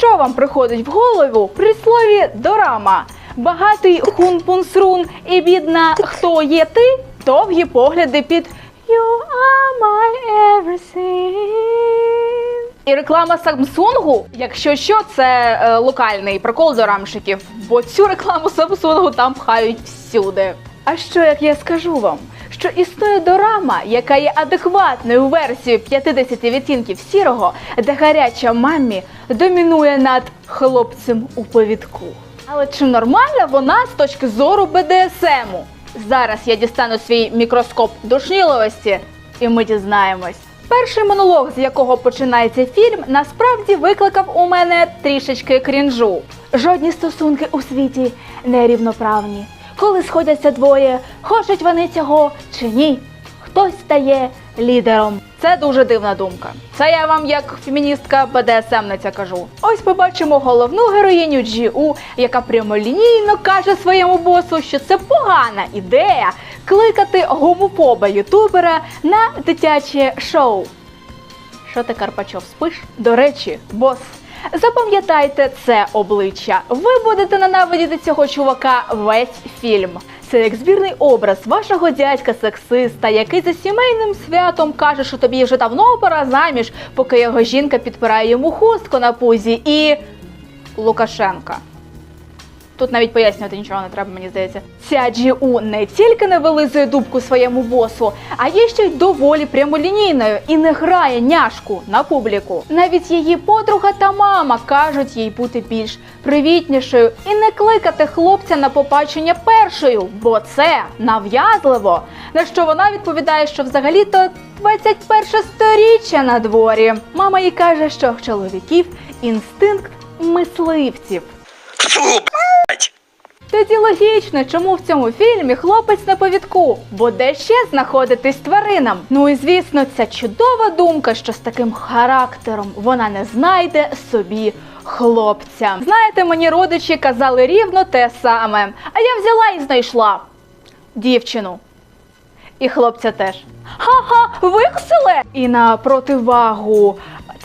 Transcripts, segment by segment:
Що вам приходить в голову при слові дорама? Багатий хун-пунсрун і бідна хто є ти? Довгі погляди під You are my everything. І реклама Самсунгу, якщо що, це е, локальний прикол дорамщиків, бо цю рекламу Самсунгу там пхають всюди. А що як я скажу вам? Що існує дорама, яка є адекватною версією 50 відтінків сірого, де гаряча мамі домінує над хлопцем у повідку. Але чи нормальна вона з точки зору БДСМу? Зараз я дістану свій мікроскоп душніловості, і ми дізнаємось. Перший монолог, з якого починається фільм, насправді викликав у мене трішечки крінжу. Жодні стосунки у світі нерівноправні. Коли сходяться двоє, хочуть вони цього чи ні, хтось стає лідером. Це дуже дивна думка. Це я вам як феміністка БДСМниця кажу. Ось побачимо головну героїню Джі-У, яка прямолінійно каже своєму босу, що це погана ідея кликати гомофоба ютубера на дитяче шоу. Що ти, Карпачов, спиш? До речі, бос, запам'ятайте це обличчя. Ви будете ненавидіти цього чувака весь фільм. Це як збірний образ вашого дядька-сексиста, який за сімейним святом каже, що тобі вже давно пора заміж, поки його жінка підпирає йому хустку на пузі і. Лукашенка. Тут навіть пояснювати нічого не треба, мені здається. Ця Джі-У не тільки не вилизує дубку своєму босу, а є ще й доволі прямолінійною і не грає няшку на публіку. Навіть її подруга та мама кажуть їй бути більш привітнішою і не кликати хлопця на побачення першою, бо це нав'язливо. На що вона відповідає, що взагалі-то 21 сторіччя на дворі. Мама їй каже, що чоловіків інстинкт мисливців. Тоді логічно, чому в цьому фільмі хлопець на повідку, бо де ще знаходитись тваринам. Ну і звісно, ця чудова думка, що з таким характером вона не знайде собі хлопця. Знаєте, мені родичі казали рівно те саме. А я взяла і знайшла дівчину. І хлопця теж. Ха-ха, виксили! І на противагу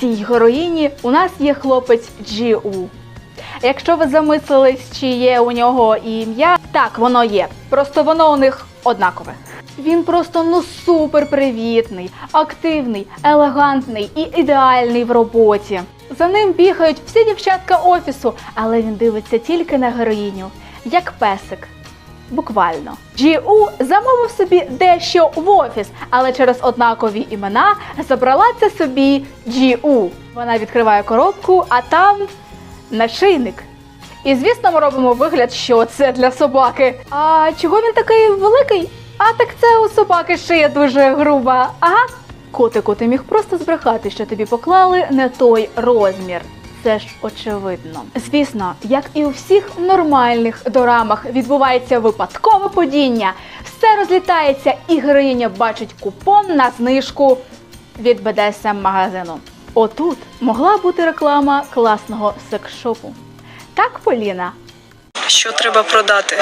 цій героїні у нас є хлопець Джі-У. Якщо ви замислились, чи є у нього ім'я, так воно є. Просто воно у них однакове. Він просто ну супер привітний, активний, елегантний і ідеальний в роботі. За ним бігають всі дівчатка офісу, але він дивиться тільки на героїню, як песик. Буквально. Джі-У замовив собі дещо в офіс, але через однакові імена забрала це собі Джі-У. Вона відкриває коробку, а там нашийник. І звісно, ми робимо вигляд, що це для собаки. А чого він такий великий? А так це у собаки шия дуже груба. Ага. Котику, ти міг просто збрехати, що тобі поклали не той розмір. Це ж очевидно. Звісно, як і у всіх нормальних дорамах відбувається випадкове падіння, все розлітається, і героїня бачить купон на знижку від BDSM магазину. Отут могла бути реклама класного секс-шопу. Так, Поліна? Що треба продати?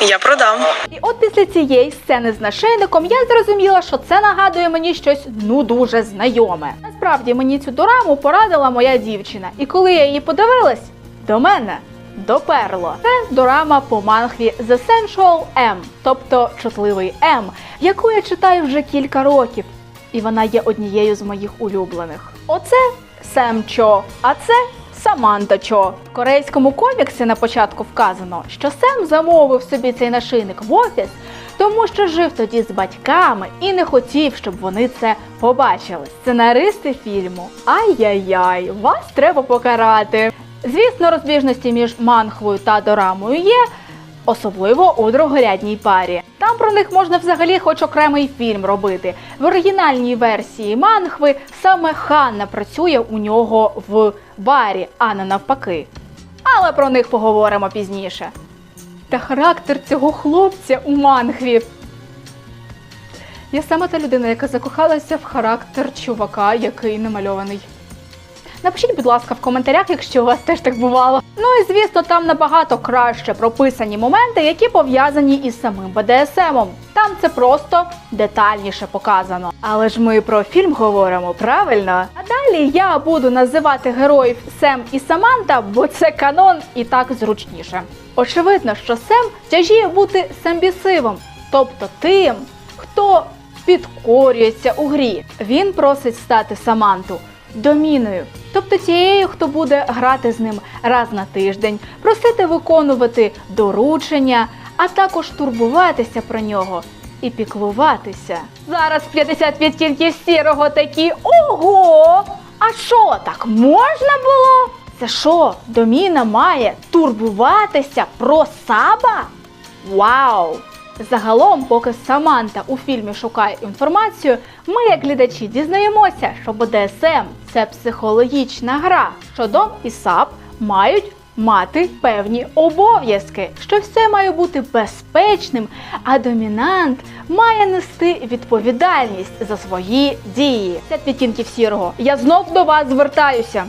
Я продам. І от після цієї сцени з нашийником я зрозуміла, що це нагадує мені щось ну дуже знайоме. Насправді мені цю дораму порадила моя дівчина, і коли я її подивилась, до мене доперло. Це дорама по манхві The Sensual M, тобто чутливий М, яку я читаю вже кілька років, і вона є однією з моїх улюблених. Оце Сем Чо, а це Саманта Чо. В корейському коміксі на початку вказано, що Сем замовив собі цей нашийник в офіс, тому що жив тоді з батьками і не хотів, щоб вони це побачили. Сценаристи фільму Ай-яй-яй, вас треба покарати. Звісно, розбіжності між манхвою та дорамою є, особливо у другорядній парі. Там про них можна взагалі хоч окремий фільм робити. В оригінальній версії манхви саме Ханна працює у нього в барі, а не навпаки. Але про них поговоримо пізніше. Та характер цього хлопця у мангві. Я саме та людина, яка закохалася в характер чувака, який намальований. Напишіть, будь ласка, в коментарях, якщо у вас теж так бувало. Ну і звісно, там набагато краще прописані моменти, які пов'язані із самим БДСМом. Там це просто детальніше показано. Але ж ми про фільм говоримо, правильно? А далі я буду називати героїв Сем і Саманта, бо це канон і так зручніше. Очевидно, що Сем тяжіє бути сембісивом, тобто тим, хто підкорюється у грі. Він просить стати Саманту доміною, тобто тією, хто буде грати з ним раз на тиждень, просити виконувати доручення, а також турбуватися про нього і піклуватися. Зараз 50 відтінків сірого такі ого! А що, так можна було? Це що, доміна має турбуватися про саба? Вау! Загалом, поки Саманта у фільмі шукає інформацію, ми, як глядачі, дізнаємося, що БДСМ це психологічна гра, що Дом і САП мають мати певні обов'язки, що все має бути безпечним, а домінант має нести відповідальність за свої дії. Це відтінків сірого. Я знов до вас звертаюся.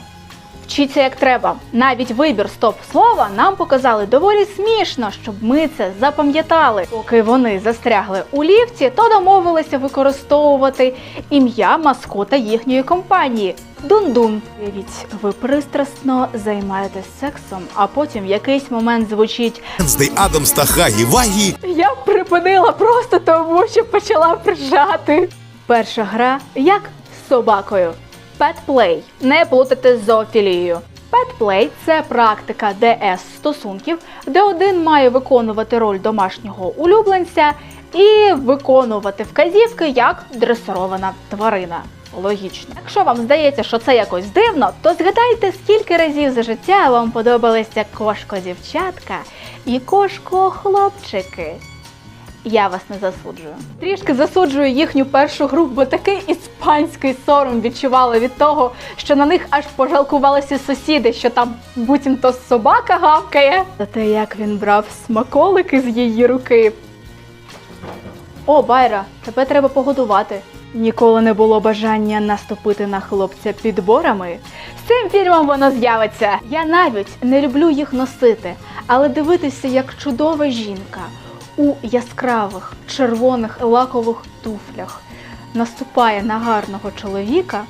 Вчіться як треба. Навіть вибір стоп-слова нам показали доволі смішно, щоб ми це запам'ятали. Поки вони застрягли у ліфті, то домовилися використовувати ім'я маскота їхньої компанії. Дун-дун. Уявіть, ви пристрасно займаєтесь сексом, а потім в якийсь момент звучить Венздей Адамс та Хагі Вагі я припинила просто тому, що почала прижати. Перша гра як з собакою. Pet-play. Не плутати з зоофілією. Pet-play – це практика ДС стосунків, де один має виконувати роль домашнього улюбленця і виконувати вказівки як дресирована тварина. Логічно. Якщо вам здається, що це якось дивно, то згадайте, скільки разів за життя вам подобалися кошко-дівчатка і кошко-хлопчики. Я вас не засуджую. Трішки засуджую їхню першу гру, бо такий іспанський сором відчувала від того, що на них аж пожалкувалися сусіди, що там буцімто собака гавкає. За те, як він брав смаколики з її руки. О, Байра, тебе треба погодувати. Ніколи не було бажання наступити на хлопця підборами. З цим фільмом воно з'явиться. Я навіть не люблю їх носити, але дивитися, як чудова жінка у яскравих червоних лакових туфлях наступає на гарного чоловіка.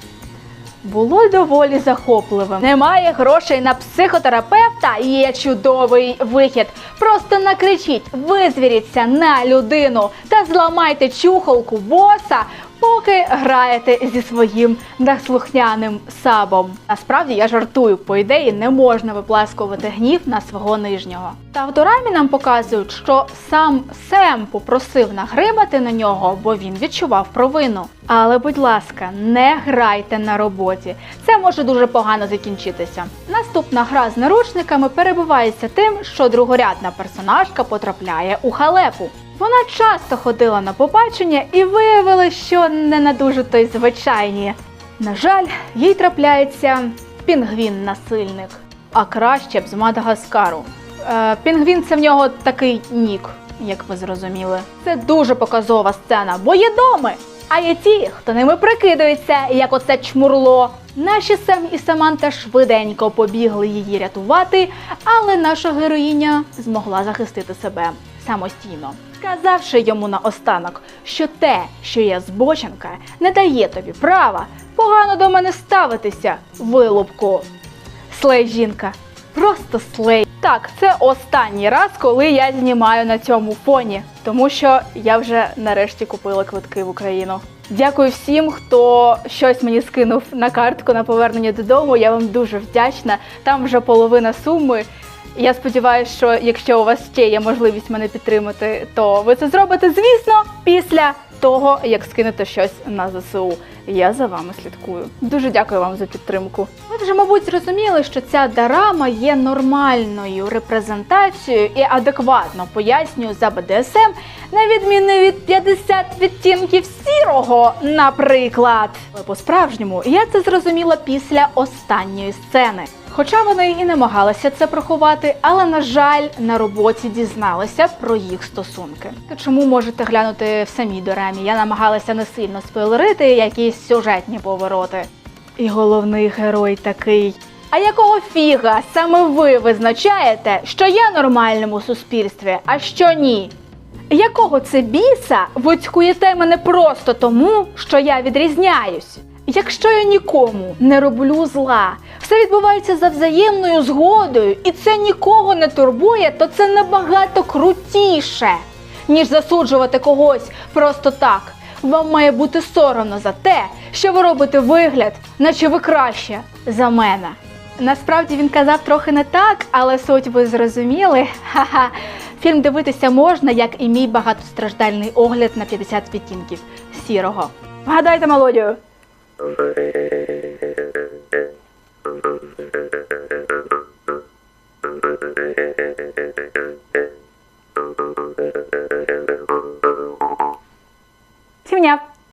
Було доволі захопливим. Немає грошей на психотерапевта. Є чудовий вихід. Просто накричіть, визвіріться на людину та зламайте чухолку боса, поки граєте зі своїм неслухняним сабом. Насправді я жартую, по ідеї не можна виплескувати гнів на свого нижнього. Та в дорамі нам показують, що сам Сем попросив нагримати на нього, бо він відчував провину. Але, будь ласка, не грайте на роботі. Це може дуже погано закінчитися. Наступна гра з наручниками перебувається тим, що другорядна персонажка потрапляє у халепу. Вона часто ходила на побачення і виявила, що не на дуже то й звичайні. На жаль, їй трапляється пінгвін-насильник, а краще б з Мадагаскару. Е, пінгвін це в нього такий нік, як ви зрозуміли. Це дуже показова сцена, бо є доми. А є ті, хто ними прикидується, як оце чмурло. Наші Сем і Саманта швиденько побігли її рятувати, але наша героїня змогла захистити себе самостійно, сказавши йому наостанок, що те, що я збоченка, не дає тобі права погано до мене ставитися, вилупку. Слей жінка. Просто слей. Так, це останній раз, коли я знімаю на цьому фоні, тому що я вже нарешті купила квитки в Україну. Дякую всім, хто щось мені скинув на картку на повернення додому. Я вам дуже вдячна. Там вже половина суми. Я сподіваюся, що якщо у вас ще є можливість мене підтримати, то ви це зробите, звісно, після того, як скинете щось на ЗСУ. Я за вами слідкую. Дуже дякую вам за підтримку. Ви вже, мабуть, зрозуміли, що ця дарама є нормальною репрезентацією і адекватно пояснює за БДСМ, на відміну від 50 відтінків сірого, наприклад. По-справжньому я це зрозуміла після останньої сцени. Хоча вони і намагалися це приховати, але на жаль, на роботі дізналися про їх стосунки. Чому можете глянути в самій дорамі? Я намагалася не сильно спойлерити якісь сюжетні повороти. І головний герой такий. А якого фіга саме ви визначаєте, що в нормальному суспільстві, а що ні? Якого це біса ви цькуєте мене просто тому, що я відрізняюсь? Якщо я нікому не роблю зла, все відбувається за взаємною згодою, і це нікого не турбує, то це набагато крутіше, ніж засуджувати когось просто так. Вам має бути соромно за те, що ви робите вигляд, наче ви краще за мене. Насправді він казав трохи не так, але суть ви зрозуміли. Ха-ха. Фільм дивитися можна, як і мій багатостраждальний огляд на 50 відтінків сірого. Вгадайте мелодію. Siêu nhập